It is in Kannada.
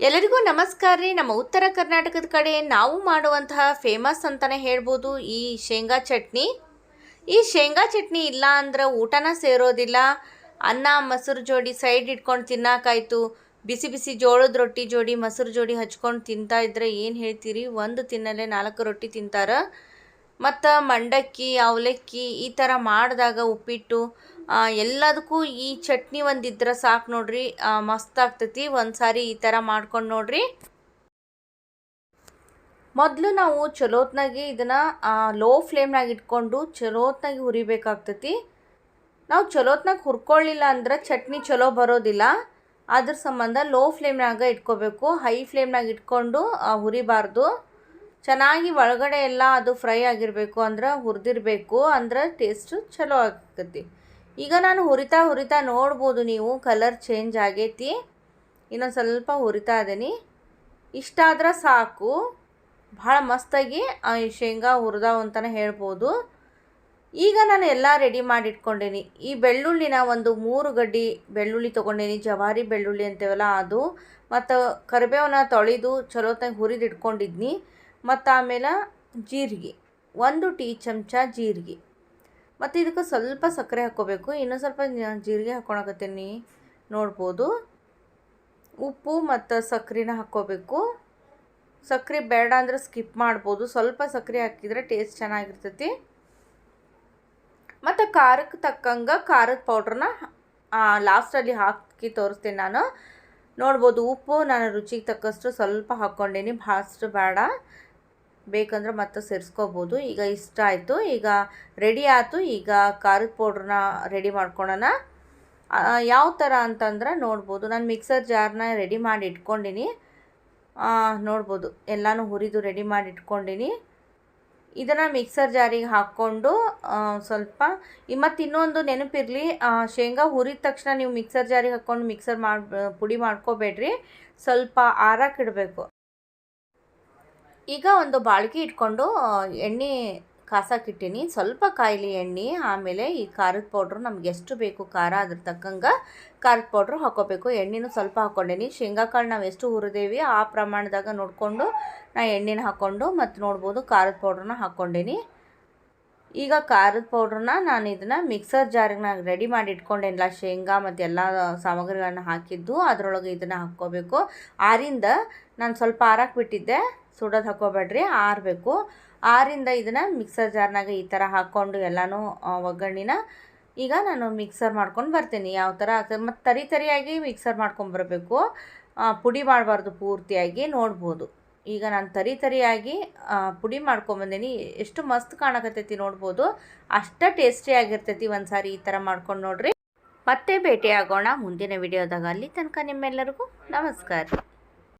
ಎಲ್ಲರಿಗೂ ನಮಸ್ಕಾರ ರೀ. ನಮ್ಮ ಉತ್ತರ ಕರ್ನಾಟಕದ ಕಡೆ ನಾವು ಮಾಡುವಂತಹ ಫೇಮಸ್ ಅಂತಲೇ ಹೇಳ್ಬೋದು ಈ ಶೇಂಗಾ ಚಟ್ನಿ. ಈ ಶೇಂಗಾ ಚಟ್ನಿ ಇಲ್ಲ ಅಂದ್ರೆ ಊಟನ ಸೇರೋದಿಲ್ಲ. ಅನ್ನ, ಮೊಸರು ಜೋಡಿ ಸೈಡ್ ಇಟ್ಕೊಂಡು ತಿನ್ನೋಕ್ಕಾಯ್ತು ಬಿಸಿ ಬಿಸಿ ಜೋಳದ ರೊಟ್ಟಿ ಜೋಡಿ, ಮೊಸರು ಜೋಡಿ ಹಚ್ಕೊಂಡು ತಿಂತಾ ಇದ್ರೆ ಏನು ಹೇಳ್ತೀರಿ? ಒಂದು ತಿನ್ನಲೇ ನಾಲ್ಕು ರೊಟ್ಟಿ ತಿಂತಾರೆ. ಮತ್ತು ಮಂಡಕ್ಕಿ, ಅವಲಕ್ಕಿ ಈ ಥರ ಮಾಡಿದಾಗ ಉಪ್ಪಿಟ್ಟು ಎಲ್ಲದಕ್ಕೂ ಈ ಚಟ್ನಿ ಒಂದಿದ್ರೆ ಸಾಕು ನೋಡ್ರಿ. ಮಸ್ತ್ ಆಗ್ತೈತಿ. ಒಂದು ಸಾರಿ ಈ ಥರ ಮಾಡ್ಕೊಂಡು ನೋಡ್ರಿ. ಮೊದಲು ನಾವು ಚಲೋತ್ನಾಗೆ ಇದನ್ನು ಲೋ ಫ್ಲೇಮ್ನಾಗ ಇಟ್ಕೊಂಡು ಚಲೋತ್ನಾಗಿ ಹುರಿಬೇಕಾಗ್ತೈತಿ. ನಾವು ಚಲೋತ್ನಾಗ ಹುರ್ಕೊಳ್ಳಿಲ್ಲ ಅಂದ್ರೆ ಚಟ್ನಿ ಚಲೋ ಬರೋದಿಲ್ಲ. ಅದ್ರ ಸಂಬಂಧ ಲೋ ಫ್ಲೇಮ್ನಾಗ ಇಟ್ಕೋಬೇಕು. ಹೈ ಫ್ಲೇಮ್ನಾಗ ಇಟ್ಕೊಂಡು ಹುರಿಬಾರ್ದು. ಚೆನ್ನಾಗಿ ಒಳಗಡೆ ಎಲ್ಲ ಅದು ಫ್ರೈ ಆಗಿರಬೇಕು ಅಂದ್ರೆ ಹುರಿದಿರಬೇಕು ಅಂದ್ರೆ ಟೇಸ್ಟು ಚಲೋ ಆಗ್ತೈತಿ. ಈಗ ನಾನು ಹುರಿತಾ ಹುರಿತಾ ನೋಡ್ಬೋದು ನೀವು ಕಲರ್ ಚೇಂಜ್ ಆಗೈತಿ. ಇನ್ನೊಂದು ಸ್ವಲ್ಪ ಹುರಿತಾ ಇದ್ದೀನಿ ಇಷ್ಟಾದ್ರೆ ಸಾಕು. ಭಾಳ ಮಸ್ತಾಗಿ ಶೇಂಗಾ ಹುರಿದಾವ ಅಂತಲೇ ಹೇಳ್ಬೋದು. ಈಗ ನಾನು ಎಲ್ಲ ರೆಡಿ ಮಾಡಿ ಇಟ್ಕೊಂಡೇನಿ ಈ ಬೆಳ್ಳುಳ್ಳಿನ ಒಂದು ಮೂರು ಗಡ್ಡಿ ಬೆಳ್ಳುಳ್ಳಿ ತೊಗೊಂಡೇನಿ. ಜವಾರಿ ಬೆಳ್ಳುಳ್ಳಿ ಅಂತೇವಲ್ಲ ಅದು. ಮತ್ತು ಕರಿಬೇವನ್ನ ತೊಳೆದು ಚಲೋತ್ತಾಗಿ ಹುರಿದು ಇಟ್ಕೊಂಡಿದ್ನಿ ಮತ್ತು ಆಮೇಲೆ ಜೀರಿಗೆ. ಒಂದು ಟೀ ಚಮಚ ಜೀರಿಗೆ. ಮತ್ತು ಇದಕ್ಕೆ ಸ್ವಲ್ಪ ಸಕ್ಕರೆ ಹಾಕ್ಕೋಬೇಕು. ಇನ್ನೂ ಸ್ವಲ್ಪ ಜೀರಿಗೆ ಹಾಕ್ಕೊಳಕತ್ತೀನಿ. ನೋಡ್ಬೋದು. ಉಪ್ಪು ಮತ್ತು ಸಕ್ಕರೆನ ಹಾಕ್ಕೋಬೇಕು. ಸಕ್ಕರೆ ಬೇಡ ಅಂದರೆ ಸ್ಕಿಪ್ ಮಾಡ್ಬೋದು. ಸ್ವಲ್ಪ ಸಕ್ಕರೆ ಹಾಕಿದರೆ ಟೇಸ್ಟ್ ಚೆನ್ನಾಗಿರ್ತೈತಿ. ಮತ್ತು ಖಾರಕ್ಕೆ ತಕ್ಕಂಗೆ ಖಾರದ ಪೌಡ್ರನ್ನ ಲಾಸ್ಟಲ್ಲಿ ಹಾಕಿ ತೋರಿಸ್ತೀನಿ ನಾನು. ನೋಡ್ಬೋದು ಉಪ್ಪು, ನಾನು ರುಚಿಗೆ ತಕ್ಕಷ್ಟು ಸ್ವಲ್ಪ ಹಾಕ್ಕೊಂಡೀನಿ. ಭಾಳಷ್ಟು ಬೇಡ. ಬೇಕಂದ್ರೆ ಮತ್ತೆ ಸೇರಿಸ್ಕೋಬೋದು. ಈಗ ಇಷ್ಟ ಆಯಿತು. ಈಗ ರೆಡಿ ಆಯಿತು. ಈಗ ಖಾರದ ಪೌಡ್ರನ್ನ ರೆಡಿ ಮಾಡ್ಕೊಳೋಣ. ಯಾವ ಥರ ಅಂತಂದ್ರೆ ನೋಡ್ಬೋದು. ನಾನು ಮಿಕ್ಸರ್ ಜಾರ್ನ ರೆಡಿ ಮಾಡಿ ಇಟ್ಕೊಂಡಿನಿ. ನೋಡ್ಬೋದು. ಎಲ್ಲನೂ ಹುರಿದು ರೆಡಿ ಮಾಡಿ ಇಟ್ಕೊಂಡಿನಿ. ಇದನ್ನು ಮಿಕ್ಸರ್ ಜಾರಿಗೆ ಹಾಕ್ಕೊಂಡು ಸ್ವಲ್ಪ ಮತ್ತು ಇನ್ನೊಂದು ನೆನಪಿರಲಿ ಶೇಂಗಾ ಹುರಿದ ತಕ್ಷಣ ನೀವು ಮಿಕ್ಸರ್ ಜಾರಿಗೆ ಹಾಕ್ಕೊಂಡು ಮಿಕ್ಸರ್ ಮಾಡಿ, ಪುಡಿ ಮಾಡ್ಕೋಬೇಡ್ರಿ. ಸ್ವಲ್ಪ ಆರಕ್ಕಿಡಬೇಕು ಈಗ ಒಂದು ಬಾಳ್ಗೆ ಇಟ್ಕೊಂಡು ಎಣ್ಣೆ ಕಾಸಕ್ಕಿಟ್ಟೀನಿ ಸ್ವಲ್ಪ ಕಾಯಿಲಿ ಎಣ್ಣೆ, ಆಮೇಲೆ ಈ ಖಾರದ ಪೌಡ್ರು. ನಮ್ಗೆ ಎಷ್ಟು ಬೇಕು ಖಾರ, ಅದ್ರ ತಕ್ಕಂಗೆ ಖಾರದ ಪೌಡ್ರು ಹಾಕೋಬೇಕು. ಎಣ್ಣೆನೂ ಸ್ವಲ್ಪ ಹಾಕ್ಕೊಂಡೇನಿ. ಶೇಂಗಾಕಾಳು ನಾವು ಎಷ್ಟು ಹುರಿದೇವಿ, ಆ ಪ್ರಮಾಣದಾಗ ನೋಡಿಕೊಂಡು ನಾ ಎಣ್ಣೆನ ಹಾಕ್ಕೊಂಡು ಮತ್ತು ನೋಡ್ಬೋದು ಖಾರದ ಪೌಡ್ರನ್ನ ಹಾಕ್ಕೊಂಡೇನಿ. ಈಗ ಖಾರದ ಪೌಡ್ರನ್ನ ನಾನು ಇದನ್ನು ಮಿಕ್ಸರ್ ಜಾರಿಗೆ ನಾನು ರೆಡಿ ಮಾಡಿ ಇಟ್ಕೊಂಡೇನಲ್ಲ ಶೇಂಗಾ ಮತ್ತು ಎಲ್ಲ ಸಾಮಗ್ರಿಗಳನ್ನ ಹಾಕಿದ್ದು, ಅದರೊಳಗೆ ಇದನ್ನು ಹಾಕ್ಕೋಬೇಕು. ಆರಿಂದ ನಾನು ಸ್ವಲ್ಪ ಆರಕ್ಕೆ ಬಿಟ್ಟಿದ್ದೆ. ಸುಡೋದು ಹಾಕ್ಕೋಬೇಡ್ರಿ, ಆರಬೇಕು. ಆರಿಂದ ಇದನ್ನು ಮಿಕ್ಸರ್ ಜಾರ್ನಾಗ ಈ ಥರ ಹಾಕ್ಕೊಂಡು ಎಲ್ಲನೂ ಒಗ್ಗರಣೆನ ಈಗ ನಾನು ಮಿಕ್ಸರ್ ಮಾಡ್ಕೊಂಡು ಬರ್ತೀನಿ. ಯಾವ ಥರ ಮತ್ತು ತರಿ ತರಿಯಾಗಿ ಮಿಕ್ಸರ್ ಮಾಡ್ಕೊಂಡು ಬರಬೇಕು. ಪುಡಿ ಮಾಡಬಾರ್ದು ಪೂರ್ತಿಯಾಗಿ, ನೋಡ್ಬೋದು. ಈಗ ನಾನು ತರಿ ತರಿಯಾಗಿ ಪುಡಿ ಮಾಡ್ಕೊಂಬಂದೀನಿ. ಎಷ್ಟು ಮಸ್ತ್ ಕಾಣಕತ್ತೈತಿ ನೋಡ್ಬೋದು. ಅಷ್ಟ ಟೇಸ್ಟಿಯಾಗಿರ್ತೈತಿ ಒಂದು ಸಾರಿ ಈ ಥರ ಮಾಡ್ಕೊಂಡು ನೋಡ್ರಿ. ಮತ್ತೆ ಭೇಟಿಯಾಗೋಣ ಮುಂದಿನ ವಿಡಿಯೋದಾಗ. ಅಲ್ಲಿ ತನಕ ನಿಮ್ಮೆಲ್ಲರಿಗೂ ನಮಸ್ಕಾರ.